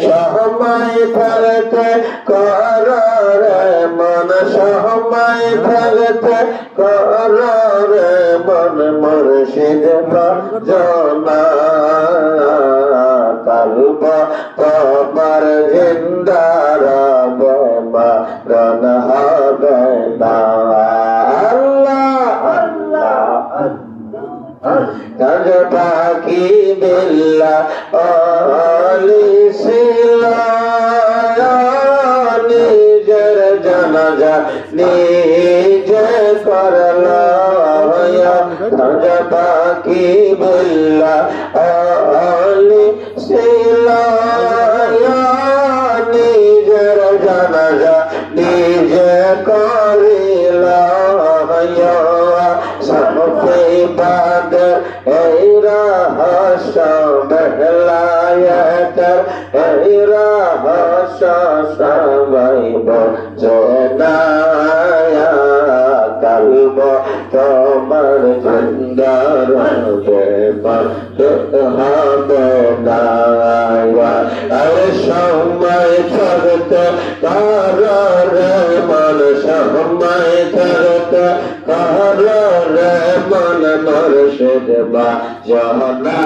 সময় থাকতে কর রে মন সময় থাকতে কর রে মন, মুর্শিদ জনা কালব তোমার জিন্দার রন হবে না। আল্লাহ আল্লাহ আল্লাহ। নিজে করল পাখি বিল্লা, অলি নিজের জানাজা নিজে করিল সবে বাদ এই রহস্য বেলায়ত এই রহস্য সবাই বোঝনায়া তোমার না আর সময় থাকতে কার মন সময় থাকতে কার মন মর বা জহনা